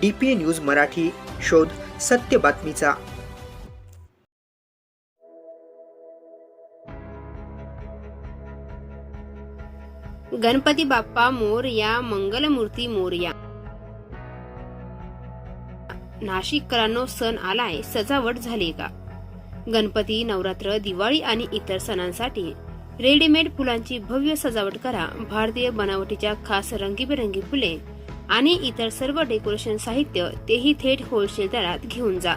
D P A news Marathi शोध सत्य बातमीचा. गणपती बाप्पा मोरया मंगलमूर्ती मोरया नाशिककरांनो सण आलाय सजावट झाली का? गणपती नवरात्र दिवाळी आणि इतर सणांसाठी रेडीमेड फुलांची भव्य सजावट करा. भारतीय बनावटीच्या खास रंगीबेरंगी फुले आणि इतर सर्व डेकोरेशन साहित्य तेही थेट होलसेल दरात घेऊन जा.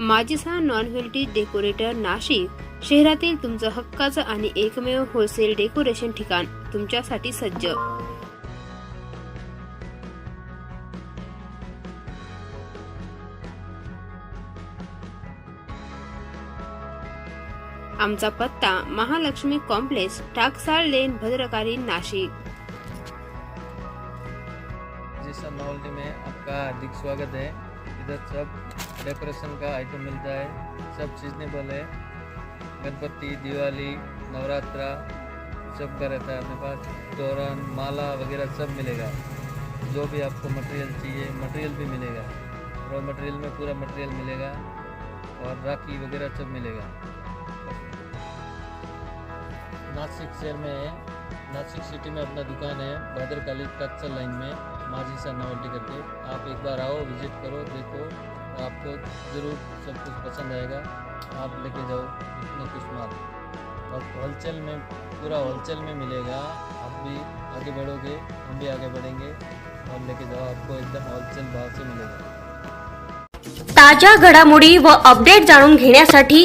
Majisa novelty decorator Nashik शहरातील तुमचं हक्काचं आणि एकमेव होलसेल डेकोरेशन ठिकाण तुमच्यासाठी सज्ज. आमचा पत्ता महालक्ष्मी कॉम्प्लेक्स टाकसाळ लेन भद्रकाली नाशिक. जैसा माहौल में आपका हार्दिक स्वागत है इधर सब डेकोरेशन का आइटम मिलता है सब सीजनेबल है. गणपति दिवाली नवरात्रा सब का रहता है अपने पास. तोरण माला वगैरह सब मिलेगा. जो भी आपको मटेरियल चाहिए मटेरियल भी मिलेगा. रॉ मटेरियल में पूरा मटेरियल मिलेगा. और राखी वगैरह सब मिलेगा. नासिक शहर में है। नासिक सिटी में अपना दुकान है भद्रकाली टक्सल लाइन में माझी सा नोवेल्टी करके। आप एक बार आओ विज़िट करो, देखो, आपको ज़रूर सब कुछ पसंद आएगा। आप लेके जाओ, इतना कुछ माल। और होलसेल में, पूरा होलसेल में मिलेगा। आप भी आगे बढ़ोगे, हम भी आगे बढ़ेंगे। और लेके जाओ, आपको एकदम होलसेल भाव से मिलेगा। ताज्या घडामोडी व अपडेट जाणून घेण्यासाठी